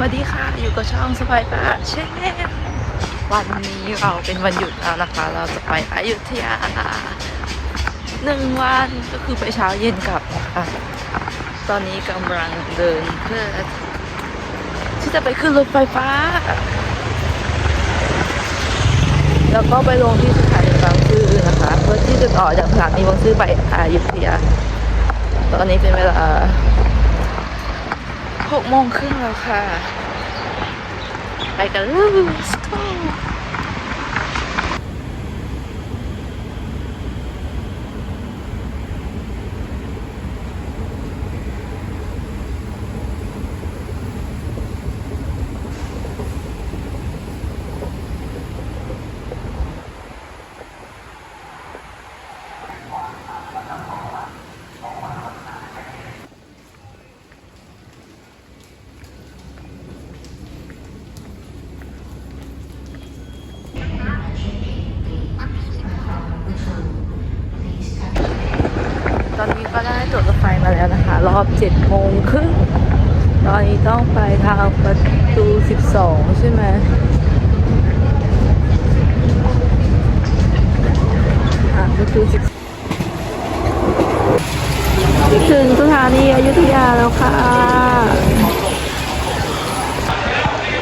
สวัสดีค่ะ อยู่กับช่องสบายป้าเช่นวันนี้เราเป็นวันหยุดแล้วนะคะ เราจะไปอยุธยาหนึ่งวันก็คือไปเช้าเย็นกลับนะคะตอนนี้กำลังเดินเพื่อที่จะไปขึ้นรถไฟฟ้า แล้วก็ไปลงที่สถานีบางซื่อนะคะ เพื่อที่จะต่อจากสถานีบางซื่อไปอยุธยา ตอนนี้เป็นเวลา หกโมงครึ่งแล้วค่ะ ไปกันเลย let's go ตอนนี้ก็ได้ ตั๋วรถไฟมาแล้วนะคะ รอบเจ็ดโมงครึ่งตอนนี้ต้องไปทางประตูสิบสองใช่ไหมประตูสิบถึงสถานีอยุธยาแล้วค่ะ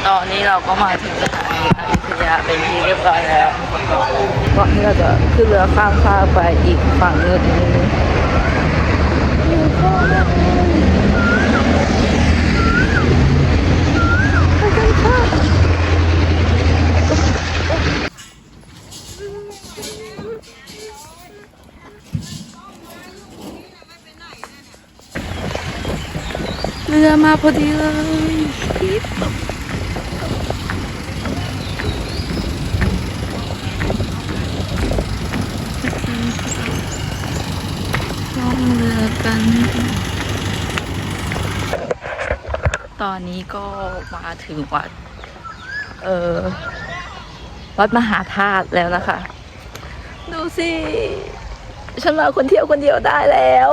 ตอนนี้เราก็มาถึงสถานีอยุธยาเป็นที่เรียบร้อยแล้วก่อนที่เราจะขึ้นเรือข้ามฟาไปอีกฝั่งหนึ่ง เรือมาพอดีเลยปิ๊บล่องเรือกัน ต อนนี้ก็มาถึงวัด เออวัดมหาธาตุแล้วนะคะ ดูสิฉันมาคนเที่ยวคนเดียวได้แล้ว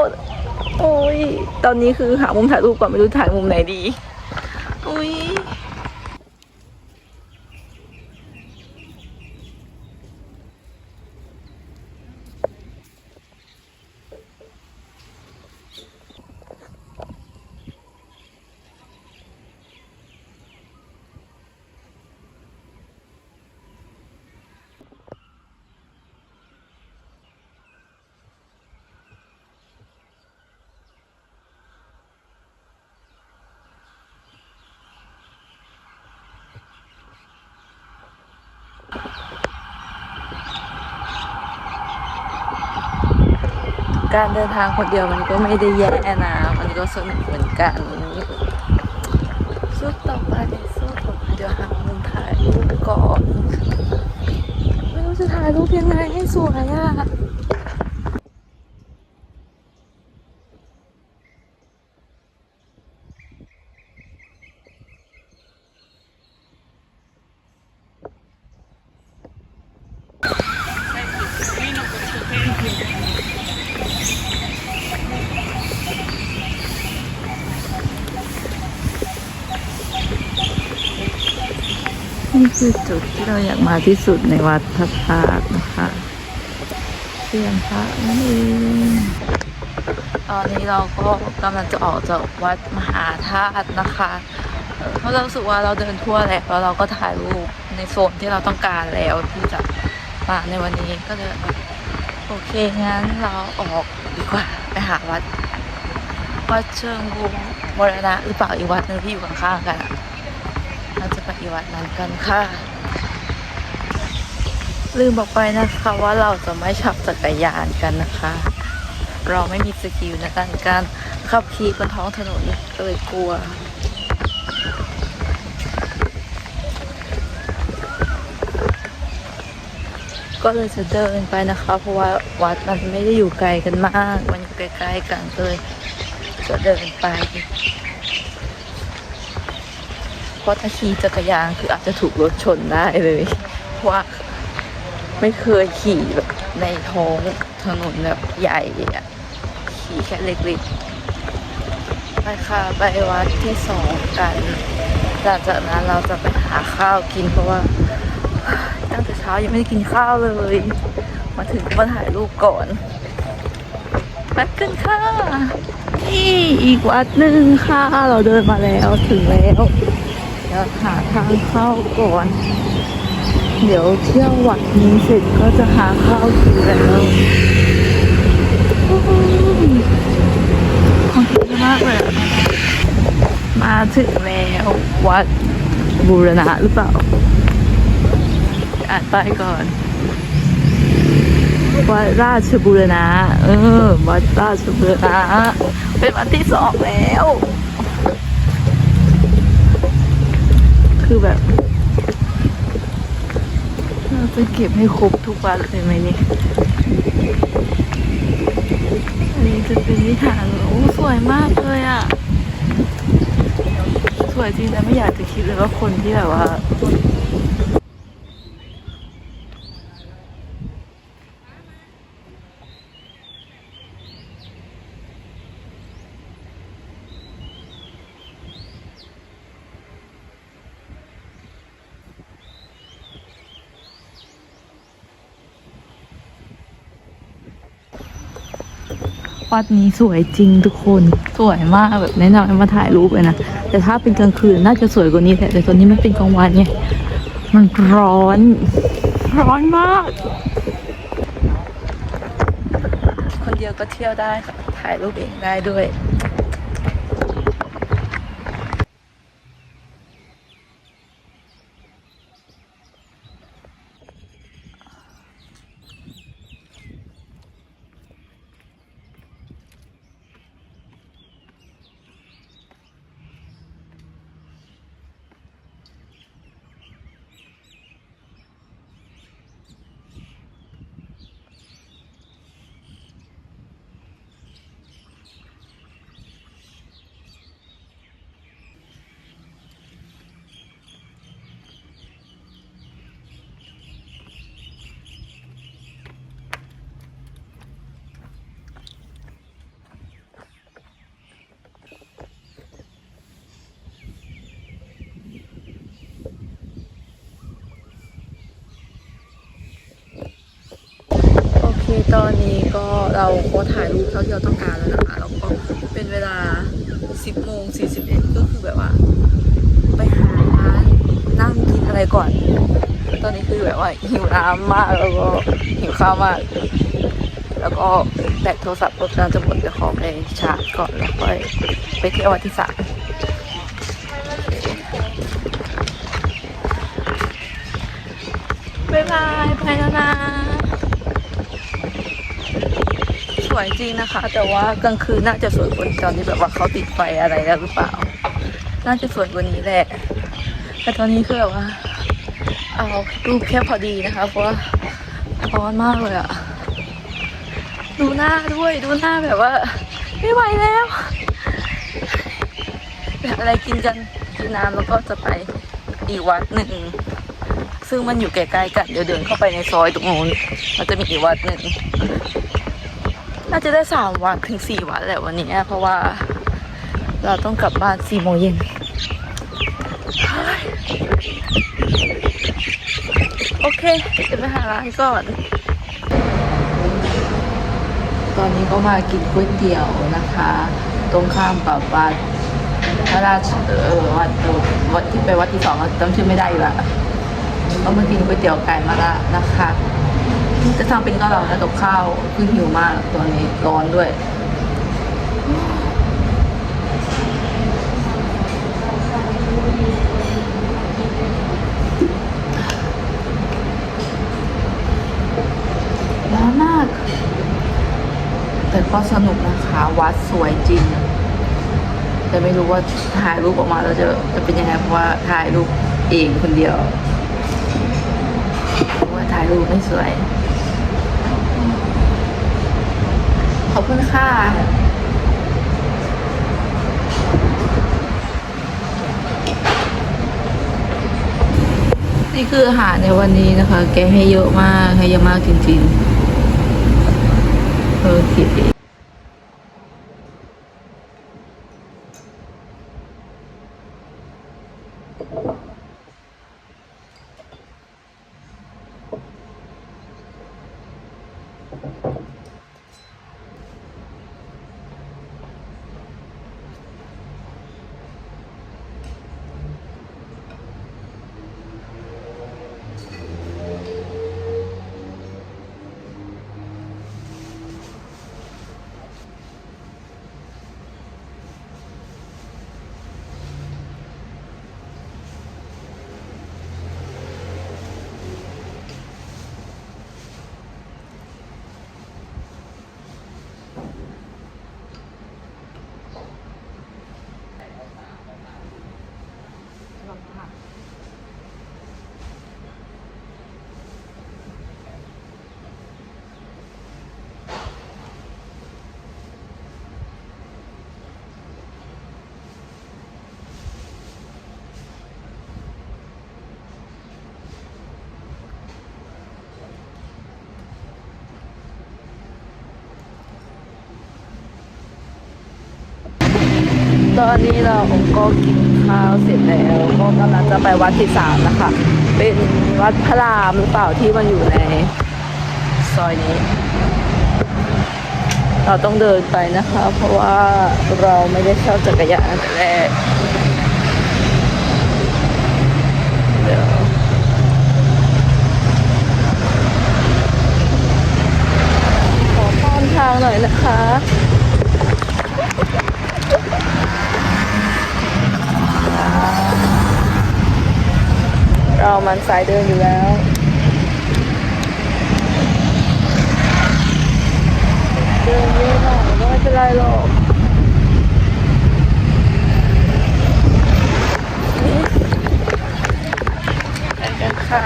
โอ้ย ตอนนี้คือหามุมถ่ายรูปก่อนไม่รู้ถ่ายมุมไหนดี อุ้ย การเดินทางคนเดียวมันก็ไม่ได้แย่นะมันก็สนุกเหมือนกันสุดต่อไปสุดต่อไปเดี๋ยวหามุมถ่ายรูปก่อน ไม่รู้จะถ่ายรูปยังไงให้สวยอะ คือจุดที่เราอยากมาที่สุดในวัดพระธาตุนะคะเสียงพระนั่นเองตอนนี้เราก็กำลังจะออกจากวัดมหาธาตุนะคะเพราะเรารู้สึกว่าเราเดินทั่วแล้วแล้วเราก็ถ่ายรูปในโซนที่เราต้องการแล้วที่จะมาในวันนี้ก็เลยโอเคงั้นเราออกดีกว่าไปหาวัดวัดเชิงบูมรณะหรือเปล่าอีกวัดหนึงที่อยู่ข้างๆกันอะ เราจะไปอีกวัดนั้นกันค่ะ ลืมบอกไปนะคะว่าเราจะไม่ขับจักรยานกันนะคะ เราไม่มีสกิลในการการขับขี่บนท้องถนนก็เลยกลัวก็เลยจะเดินไปนะคะ เพราะว่าวัดมันไม่ได้อยู่ไกลกันมาก มันอยู่ใกล้ๆกันเลยจะเดินไป เพราะถ้าขี่จักรยานคืออาจจะถูกรถชนได้เลยเพราะว่าไม่เคยขี่แบบในท้องถนนแบบใหญ่อะขี่แค่เล็กๆไปค่ะไปวัดที่สองกันหลังจากนั้นเราจะไปหาข้าวกินเพราะว่า ตั้งแต่เช้ายังไม่ได้กินข้าวเลย มาถึงก็มาถ่ายรูปก่อนแป๊บกันค่ะนี่อีกวัดหนึ่งค่ะ เราเดินมาแล้วถึงแล้ว ดี๋ยวหาทางเข้าก่อน เดี๋ยวเที่ยววัดนี้เสร็จก็จะหาข้าวกินแล้วของกินเยอะมากเลย มาถึงแล้ววัดบูรณะหรือเปล่า อ่านป้ายก่อน วัดราชบูรณะ เออ วัดราชบูรณะ เป็นวันที่สองแล้ว คือแบบเราจะเก็บให้ครบทุกวันเลยไหมเนี่ยอันนี้จะเป็นวิหารโอ้สวยมากเลยอะ สวยจริงนะไม่อยากจะคิดเลยว่าคนที่แบบว่า วัดนี้สวยจริงทุกคนสวยมากแบบแนะนำให้มาถ่ายรูปเลยนะแต่ถ้าเป็นกลางคืนน่าจะสวยกว่านี้แหละแต่ตอนนี้มันเป็นกลางวันไงมันร้อน ร้อนมาก คนเดียวก็เที่ยวได้ถ่ายรูปเองได้ด้วย ตอนนี้ก็เราก็ถ่ายรูปเท่าที่เราต้องการแล้วนะคะแล้วก็เป็นเวลา 10โมง41 ก็คือแบบว่า ไปหาร้านนั่งกินอะไรก่อน ตอนนี้คือแบบว่าหิวน้ำมากแล้วก็หิวข้าวมาก แล้วก็แบตโทรศัพท์ก็กำลังจะหมดเดี๋ยวขอไปชาร์จก่อนแล้วค่อยไปเที่ยววันที่สามบ๊ายบายไปแล้วนะ วยจริงนะคะ แต่ว่ากลางคืนน่าจะสวยกว่าตอนนี้แบบว่าเขาติดไฟอะไรแล้วหรือเปล่า น่าจะสวยกว่านี้แหละ แต่ตอนนี้คือแบบว่า เอารูปแค่พอดีนะคะ เพราะว่าร้อนมากเลยอะดูหน้าด้วยดูหน้าแบบว่า ไม่ไหวแล้วไปหาอะไรกินกันกินน้ำแล้วก็จะไปอีกวัดหนึ่งซึ่งมันอยู่ใกล้ๆกันเดี๋ยวเดินเข้าไปในซอยตรงโน้นมันจะมีอีกวัดหนึ่ง น่าจะได้สามวันถึงสี่วันแหละวันนี้เพราะว่า เราต้องกลับบ้านสี่โมงเย็นโอเคเดี๋ยวไปหาร้านก่อน ตอนนี้ก็มากินก๋วยเตี๋ยวนะคะ ตรงข้ามกับวัดพระราชเออวัดวัดที่ไปวัดที่สองจำชื่อไม่ได้อีกละก็มากินก๋วยเตี๋ยวไก่มาละนะคะ จะทำเป็นก็เรานะกับข้าวคือหิวมากตอนนี้ร้อนด้วย ร้อนมาก แต่ก็สนุกนะคะ วัดสวยจริง แต่ไม่รู้ว่าถ่ายรูปออกมาแล้วจะจะเป็นยังไงเพราะว่าถ่ายรูปเองคนเดียวว่าถ่ายรูปไม่สวย ขอบคุณค่ะนี่คืออาหารในวันนี้นะคะ แกให้เยอะมาก ให้เยอะมากจริงๆเออคิ ตอนนี้เราก็กินข้าวเสร็จแล้วก็กำลังจะไปวัดที่สามนะคะ เป็นวัดพระรามหรือเปล่าที่มันอยู่ในซอยนี้ เราต้องเดินไปนะคะ เพราะว่าเราไม่ได้เช่าจักรยานแต่แรกเดี๋ยวขอป้อนทางหน่อยนะคะ เรามันสายเดินอยู่แล้วเดินเยอะหน่อยก็ไม่เป็นไรหรอกกันค่ะ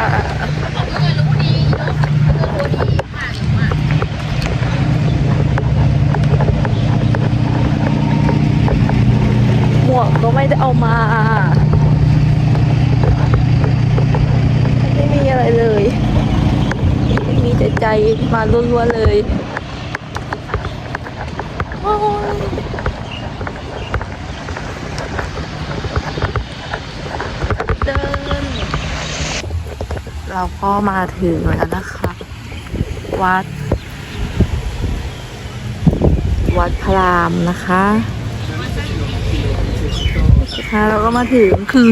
หมวกก็ไม่ได้เอามา ไม่มีอะไรเลยมีแต่ใจมาล้วนๆเลยเดินเราก็มาถึงแล้วนะคะ วัด วัดพระรามนะคะค่ะเราก็มาถึงคือ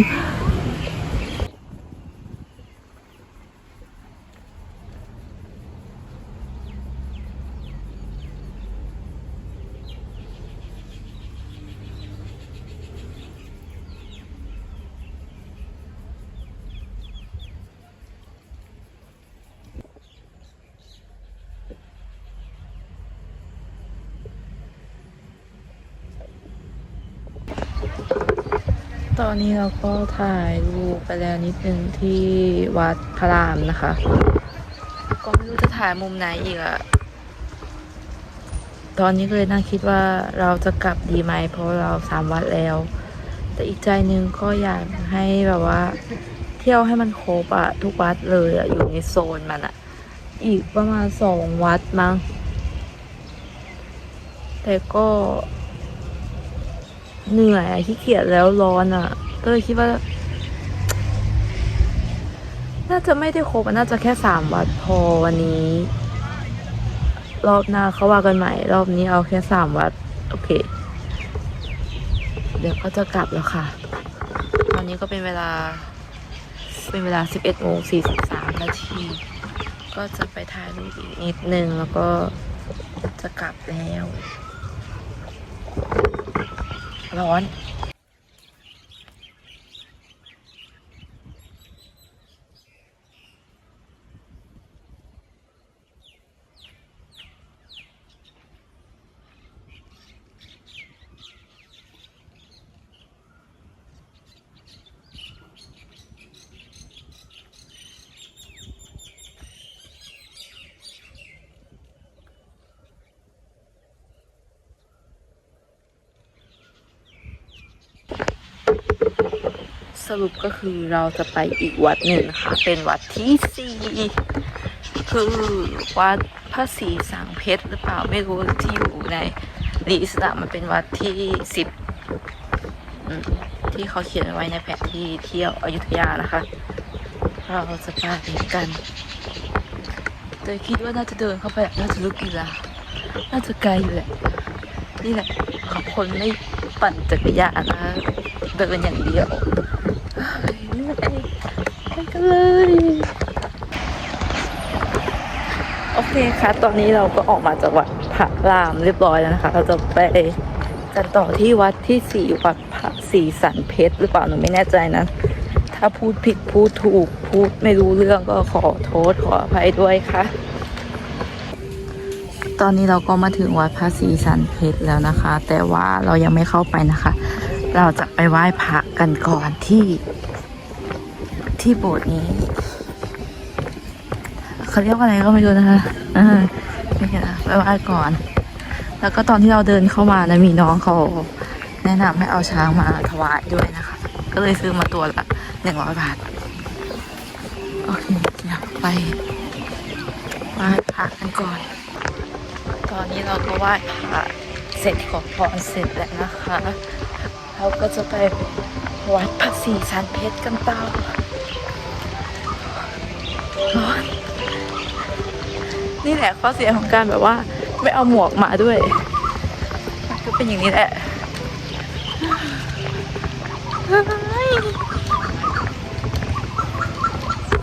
ตอนนี้เราก็ถ่ายรูปไปแล้วนิดนึงที่วัดพระรามนะคะ ก็ไม่รู้จะถ่ายมุมไหนอีกอะตอนนี้ก็เลยนั่งคิดว่าเราจะกลับดีไหมเพราะเราสามวัดแล้ว แต่อีกใจนึงก็อยากให้แบบว่า เที่ยวให้มันครบอะทุกวัดเลยอะอยู่ในโซนมันอะอีกประมาณสองวัดมั้งแต่ก็ เหนื่อยขี้เกียจแล้วร้อนอะก็เลยคิดว่า น่าจะไม่ได้ครบอะน่าจะแค่สามวัดพอวันนี้ รอบหน้าเขาว่ากันใหม่ รอบนี้เอาแค่สามวัด โอเค เดี๋ยวก็จะกลับแล้วค่ะ ตอนนี้ก็เป็นเวลา เป็นเวลาสิบเอ็ดโมงสี่สิบสามนาที ก็จะไปถ่ายรูปอีกนิดนึงแล้วก็จะกลับแล้ว ร้อน สรุปก็คือเราจะไปอีกวัดหนึ่งนะคะ เป็นวัดที่สี่คือวัดพระศรีสังเพชรหรือเปล่าไม่รู้ที่อยู่ในลิสต์อะมันเป็นวัดที่สิบที่เขาเขียนไว้ในแผนที่เที่ยวอยุธยานะคะ เราจะไปกันแต่คิดว่าน่าจะเดินเข้าไปน่าจะลุกอีกแล้วน่าจะไกลอยู่แหละนี่แหละของคนไม่ปั่นจักรยานนะเดินอย่างเดียว เลย โอเคค่ะ ตอนนี้เราก็ออกมาจากวัดพระรามเรียบร้อยแล้วนะคะ เราจะไปกันต่อที่วัดที่สี่วัดพระศรีสันเพชรหรือเปล่าหนูไม่แน่ใจนะ ถ้าพูดผิดพูดถูกพูดไม่รู้เรื่องก็ขอโทษขออภัยด้วยค่ะ ตอนนี้เราก็มาถึงวัดพระศรีสันเพชรแล้วนะคะ แต่ว่าเรายังไม่เข้าไปนะคะ เราจะไปไหว้พระกันก่อนที่ ที่โบสถ์นี้เขาเรียกว่าอะไรก็ไม่รู้นะคะอ่านี่ค่ะไปไหว้ก่อน แล้วก็ตอนที่เราเดินเข้ามานะมีน้องเขาแนะนำให้เอาช้างมาถวายด้วยนะคะ ก็เลยซื้อมาตัวละหนึ่งร้อยบาท โอเคเดี๋ยวไปไหว้พระกันก่อน ตอนนี้เราก็ไหว้พระเสร็จขอพรเสร็จแล้วนะคะ เราก็จะไปวัดพระศรีสันเพชรกันต่อ ร้อนนี่แหละข้อเสียของการแบบว่า ไม่เอาหมวกมาด้วยก็เป็นอย่างนี้แหละ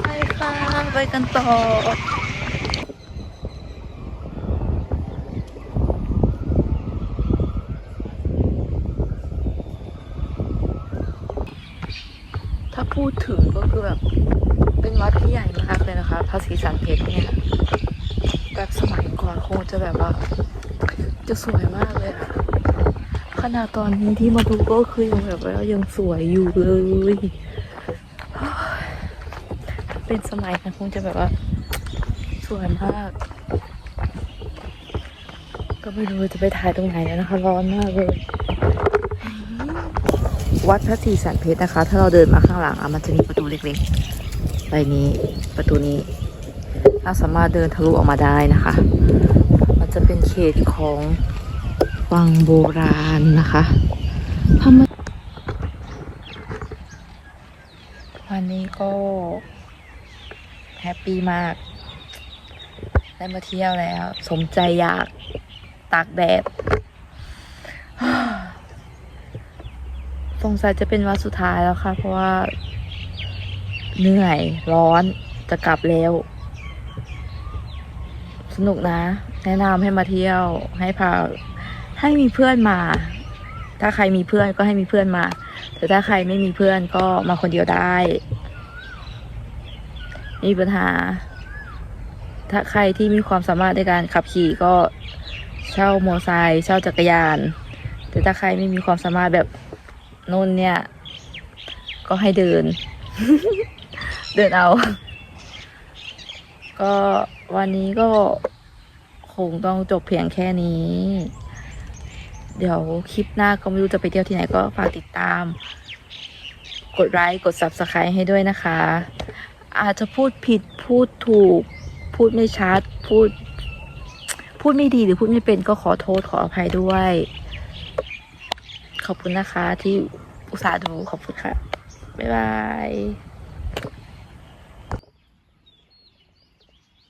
ไปค่ะไปกันต่อถ้าพูดถึงก็คือแบบ วัดที่ใหญ่มากเลยนะคะพระศรีสันเพชรเนี่ยแบบสมัยก่อนคงจะแบบว่า จะสวยมากเลยอะขนาดตอนนี้ที่มาดูก็คือยังแบบว่ายังสวยอยู่เลย เป็นสมัยนั้นคงจะแบบว่า สวยมาก ก็ไม่รู้จะไปถ่ายตรงไหนแล้วนะคะ ร้อนมากเลย วัดพระศรีสันเพชรนะคะ ถ้าเราเดินมาข้างหลังอะมันจะมีประตูเล็กๆ ใบนี้ประตูนี้เราสามารถเดินทะลุออกมาได้นะคะ มันจะเป็นเขตของวังโบราณนะคะทำไมวันนี้ก็แฮปปี้มาก ได้มาเที่ยวแล้ว สมใจอยากตากแดดสงสัยจะเป็นวันสุดท้ายแล้วค่ะ เพราะว่า เหนื่อยร้อนจะกลับแล้ว สนุกนะ แนะนำให้มาเที่ยว ให้พาให้มีเพื่อนมา ถ้าใครมีเพื่อนก็ให้มีเพื่อนมา แต่ถ้าใครไม่มีเพื่อนก็มาคนเดียวได้ไม่มีปัญหา ถ้าใครที่มีความสามารถในการขับขี่ก็เช่ามอเตอร์ไซค์เช่าจักรยาน แต่ถ้าใครไม่มีความสามารถแบบนุ่นเนี่ย ก็ให้เดิน เดินเอา ก็วันนี้ก็คงต้องจบเพียงแค่นี้ เดี๋ยวคลิปหน้าก็ไม่รู้จะไปเที่ยวที่ไหนก็ฝากติดตาม กดไลค์กด subscribe ให้ด้วยนะคะ อาจจะพูดผิดพูดถูก พูดไม่ชัด พูด พูดไม่ดีหรือพูดไม่เป็นก็ขอโทษขออภัยด้วย ขอบคุณนะคะที่อุตส่าห์ดูขอบคุณค่ะ บ๊ายบาย